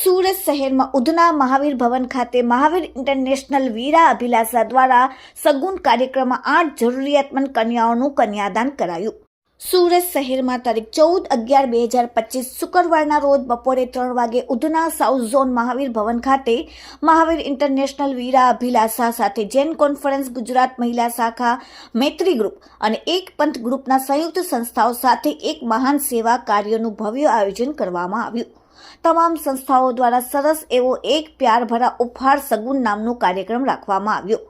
સુરત શહેરમાં ઉધના મહાવીર ભવન ખાતે મહાવીર ઇન્ટરનેશનલ વીરા અભિલાષા દ્વારા સગુન કાર્યક્રમમાં આઠ જરૂરિયાતમંદ કન્યાઓનું કન્યાદાન કરાયું. સુરત શહેરમાં તારીખ ચૌદ અગિયાર બે હજાર પચીસ શુક્રવારના રોજ બપોરે ત્રણ વાગે ઉધના સાઉથ ઝોન મહાવીર ભવન ખાતે મહાવીર ઇન્ટરનેશનલ વીરા અભિલાષા સાથે જૈન કોન્ફરન્સ, ગુજરાત મહિલા શાખા, મૈત્રી ગ્રુપ અને એક પંથ ગ્રુપના સંયુક્ત સંસ્થાઓ સાથે એક મહાન સેવા કાર્યનું ભવ્ય આયોજન કરવામાં આવ્યું. તમામ સંસ્થાઓ દ્વારા સરસ એવો એક પ્યાર ભરા ઉપહાર સગુન નામનો કાર્યક્રમ રાખવામાં આવ્યો,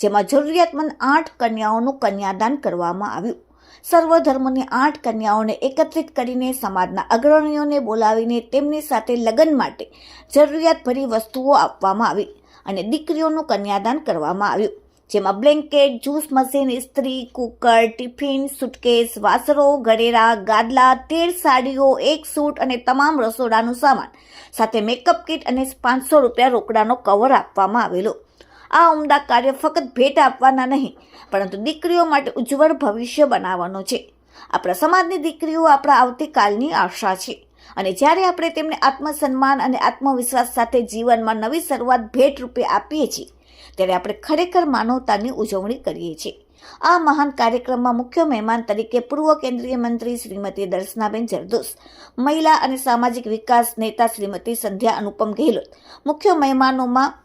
જેમાં જરૂરિયાતમંદ આઠ કન્યાઓનું કન્યાદાન કરવામાં આવ્યું. સર્વ ધર્મની આઠ કન્યાઓને એકત્રિત કરીને સમાજના અગ્રણીઓને બોલાવીને તેમની સાથે લગ્ન માટે જરૂરિયાતભરી વસ્તુઓ આપવામાં આવી અને દીકરીઓનું કન્યાદાન કરવામાં આવ્યું. જેમાં બ્લેન્કેટ, જ્યુસ મશીન, ઇસ્ત્રી, કુકર, ટિફિન, સુટકેસ વાસરો ગળેરા ગાદલા તેર સાડીઓ, એક સૂટ અને તમામ રસોડાનું સામાન, સાથે મેકઅપ કિટ અને પાંચસો રૂપિયા રોકડાનો કવર આપવામાં આવેલો. આ ઉમદા કાર્ય ફક્ત ભેટ આપવાના નહીં, પરંતુ દીકરીઓ માટે ઉજ્જવળ ભવિષ્ય બનાવવાનો છે. આપણા સમાજની દીકરીઓ આપણા આવતીકાલની આશા છે. અને જ્યારે આપણે તેમને આત્મસન્માન અને આત્મવિશ્વાસ સાથે જીવનમાં નવી શરૂઆત ભેટ રૂપે આપીએ છીએ ત્યારે આપણે ખરેખર માનવતાની ઉજવણી કરીએ છીએ. આ મહાન કાર્યક્રમમાં મુખ્ય મહેમાન તરીકે પૂર્વ કેન્દ્રીય મંત્રી શ્રીમતી દર્શનાબેન જરદોસ, મહિલા અને સામાજિક વિકાસ નેતા શ્રીમતી સંધ્યા અનુપમ ગેહલોત, મુખ્ય મહેમાનોમાં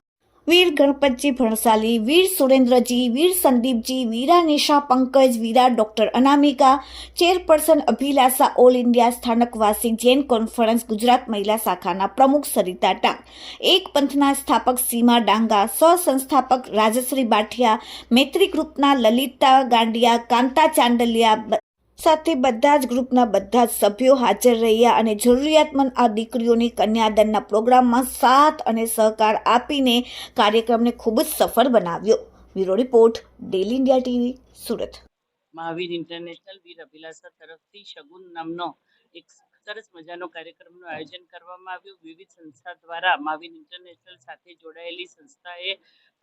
Veer Ganpatji Bhansali, Veer Surendraji, Veer Sandeepji, Veera Nisha Pankaj, Veera doctor Anamika, chairperson Abhilasha all India Sthanakvasi Jain conference, Gujarat મહિલા શાખાના પ્રમુખ સરિતા ટાંગ, એક પંથના સ્થાપક સીમા ડાંગા સહસંસ્થાપક રાજશ્રી બાઠિયા, મૈત્રી ગ્રુપના લલિતા ગાંડિયા, કાંતા ચાંદલિયા બ- સાથે બધા જ ગ્રુપના બધા જ સભ્યો હાજર રહ્યા અને જરૂરિયાતમંદ આ દીકરીઓની કન્યાદાનના પ્રોગ્રામમાં સાથ અને સહકાર આપીને કાર્યક્રમને ખૂબ જ સફળ બનાવ્યો. Bureau report, daily India TV, Surat. Mahavir international Veer Abhilasha તરફથી શગુન નામનો એક સરસ મજાનો કાર્યક્રમનું આયોજન કરવામાં આવ્યું. વિવિધ સંસ્થા દ્વારા માવિન ઇન્ટરનેશનલ સાથે જોડાયેલી સંસ્થાએ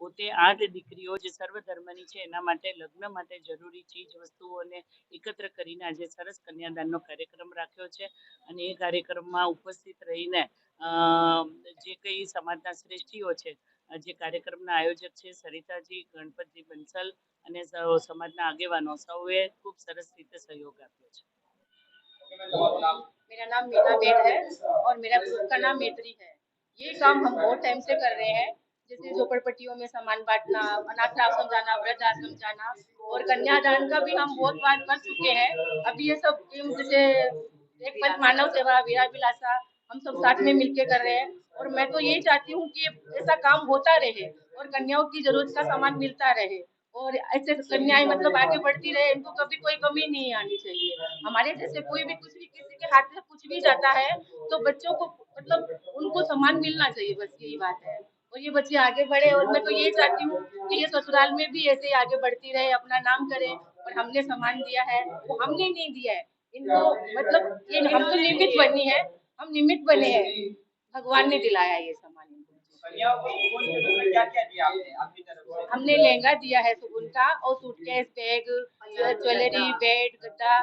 પોતે આઠ દીકરીઓ, જે સર્વ ધર્મની છે, એના માટે લગ્ન માટે જરૂરી ચીજ વસ્તુઓને એકત્ર કરીને આજે સરસ કન્યાદાનનો કાર્યક્રમ રાખ્યો છે. અને એ કાર્યક્રમમાં ઉપસ્થિત રહીને જે કંઈ સમાજના શ્રેષ્ઠીઓ છે, જે કાર્યક્રમના આયોજક છે, સરિતાજી, ગણપતજી બંસલ અને સમાજના આગેવાનો, સૌએ ખૂબ સરસ રીતે સહયોગ આપ્યો છે. मेरा नाम मीना बेट है और मेरा ग्रुप का नाम मैत्री है। ये काम हम बहुत टाइम से कर रहे हैं। जैसे झोपड़पट्टियों में सामान बांटना, अनाथ आश्रम जाना, वृद्ध आश्रम जाना और कन्यादान का भी हम बहुत बार कर चुके हैं। अभी ये सब जैसे एक पंच मानव सेवा, वीरा विलासा, हम सब साथ में मिलके कर रहे हैं। और मैं तो यही चाहती हूँ कि ऐसा काम होता रहे और कन्याओं की ज़रूरत का सामान मिलता रहे। और ऐसे कन्याएँ मतलब आगे बढ़ती रहे इनको कभी कोई कमी नहीं आनी चाहिए। हमारे जैसे कोई भी कुछ भी किसी के हाथ में कुछ भी जाता है तो बच्चों को मतलब उनको सम्मान मिलना चाहिए बस यही बात है। और ये बच्चे आगे बढ़े और मैं तो यही चाहती हूँ कि ये ससुराल में भी ऐसे ही आगे बढ़ती रहे अपना नाम करे और हमने सम्मान दिया है वो हमने नहीं दिया है। इनको मतलब ये हम तो निमित्त बनी है हम निमित्त बने हैं। भगवान ने दिलाया ये सम्मान में हमने लहंगा दिया है सुगुन का और सूटकेस बैग ज्वेलरी बेड गद्दा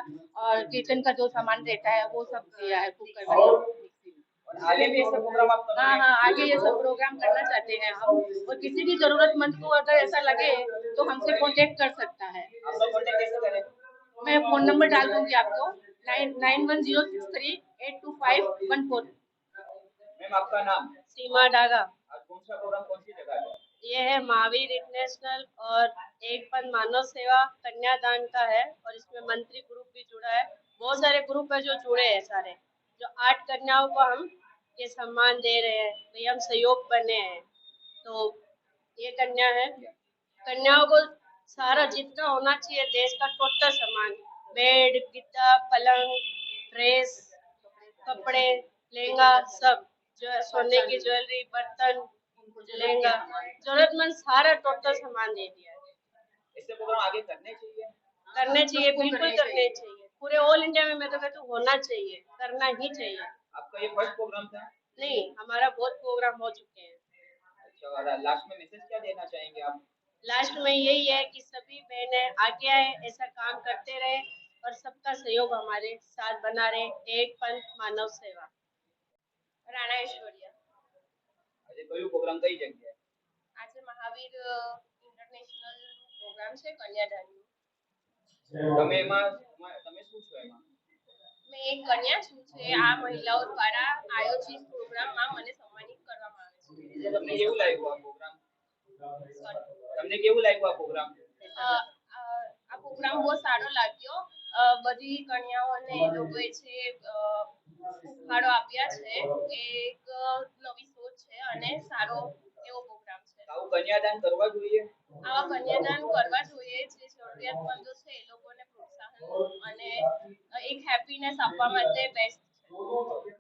और किचन का जो सामान रहता है वो सब दिया है कुकर और आगे भी ऐसा प्रोग्राम आप हाँ हाँ आगे ये सब प्रोग्राम करना चाहते हैं हम। और किसी भी जरूरतमंद को अगर ऐसा लगे तो हमसे कांटेक्ट कर सकता है। कॉन्टेक्ट मैं फ़ोन नंबर डाल दूँगी आपको। Nine nine one zero six three eight two five one four ma'am आपका नाम? सीमा डागा। आज कौन सा प्रोग्राम कौन सी जगह है? ये है महावीर इंटरनेशनल और एक पन मानव सेवा कन्यादान का है और इसमें मंत्री ग्रुप भी जुड़ा है। बहुत सारे ग्रुप है जो जुड़े हैं सारे। जो आठ कन्याओं को हम ये सम्मान दे रहे हैं तो हम सहयोग बने हैं। तो ये कन्या है। कन्याओं को सारा जितना होना चाहिए, देश का टोटल सामान बेड गिद्दा पलंग, ड्रेस, कपड़े, लहंगा सब, जो है, सोने की ज्वेलरी, बर्तन लहंगा जरूरतमंद सारा टोटल सामान दे दिया है। ऐसे प्रोग्राम आगे करने चाहिए। करने चाहिए बिल्कुल करने चाहिए। पूरे ऑल इंडिया में मैं तो कहती हूँ होना चाहिए करना ही चाहिए। आपका ये फ़र्स्ट प्रोग्राम था? नहीं हमारा बहुत प्रोग्राम हो चुके हैं। अच्छा लास्ट में मैसेज क्या देना चाहेंगे आप? लास्ट में यही है कि सभी बहनें आगे आए ऐसा काम करते रहे और सबका सहयोग हमारे साथ बना रहे। एक पंथ मानव सेवा। राणा ऐश्वर्या। કયું પ્રોગ્રામ કઈ જગ્યાએ? આજે મહાવીર ઇન્ટરનેશનલ પ્રોગ્રામ છે કન્યાદાનનું તમે એમાં તમે શું છો એમાં? મેં એક કન્યા છું જે આ મહિલાઓ દ્વારા આયોજિત પ્રોગ્રામમાં મને સન્માનિત કરવામાં આવે તમને કેવું લાગ્યું આ પ્રોગ્રામ? તમને કેવું લાગ્યું આ પ્રોગ્રામ? આ પ્રોગ્રામ બહુ સારો લાગ્યો. બધી કન્યાઓને એ લોકોએ જે ફાળો આપ્યા છે. એ એક નવી છે અને સારો એવો પ્રોગ્રામ છે. આવું કન્યાદાન કરવા જોઈએ? આવા કન્યાદાન કરવા જોઈએ. જે જરૂરિયાતમંદો છે એ લોકોને પ્રોત્સાહન અને એક હેપીનેસ આપવા માટે બેસ્ટ છે.